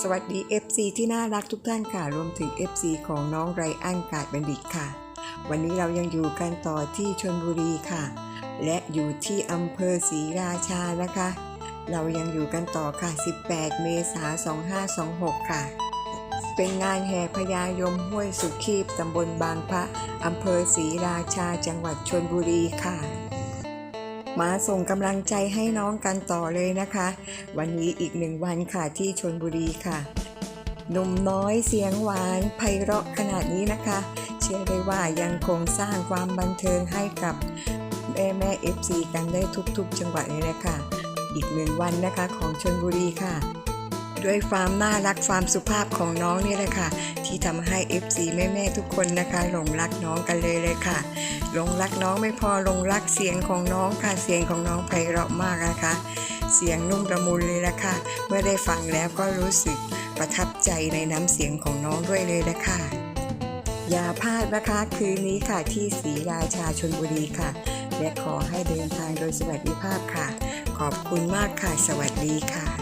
สวัสดี FC ที่น่ารักทุกท่านค่ะ รวมถึง FC ของน้องไรอันกาดบัณฑิตค่ะ วันนี้เรายังอยู่กันต่อที่ชลบุรีค่ะ และอยู่ที่อำเภอศรีราชานะคะ เรายังอยู่กันต่อค่ะ 18 เมษายน 2526 ค่ะ เป็นงานแห่พญายมห้วยสุขีบตำบลบางพระอำเภอศรีราชาจังหวัดชลบุรีค่ะ มาส่งกำลังใจให้น้องกันต่อเลยนะคะ วันนี้อีกหนึ่งวันค่ะที่ชนบุรีค่ะหนุ่มน้อยเสียงหวานไพเราะขนาดนี้นะคะ เชื่อได้ว่ายังคงสร้างความบันเทิงให้กับแม่แม่เอฟซีกันได้ทุกๆ จังหวัดเลยนะคะอีกหนึ่งวันนะคะของชนบุรีค่ะ ด้วยความน่ารักความสุภาพของน้องนี่แหละค่ะ ที่ทำให้ FC แม่ๆทุกคนนะคะ หลงรักน้องกันเลยเลยค่ะหลงรักน้องไม่พอหลงรักเสียงของน้องค่ะเสียงของน้องไพเราะมากนะคะ เสียงนุ่มละมุนเลยละค่ะ เมื่อได้ฟังแล้วก็รู้สึกประทับใจในน้ำเสียงของน้องด้วยเลยนะคะอย่าพลาดนะคะคืนนี้ค่ะที่ศรีราชาชนบุรีค่ะ และขอให้เดินทางโดยสวัสดิภาพค่ะ ขอบคุณมากค่ะ สวัสดีค่ะ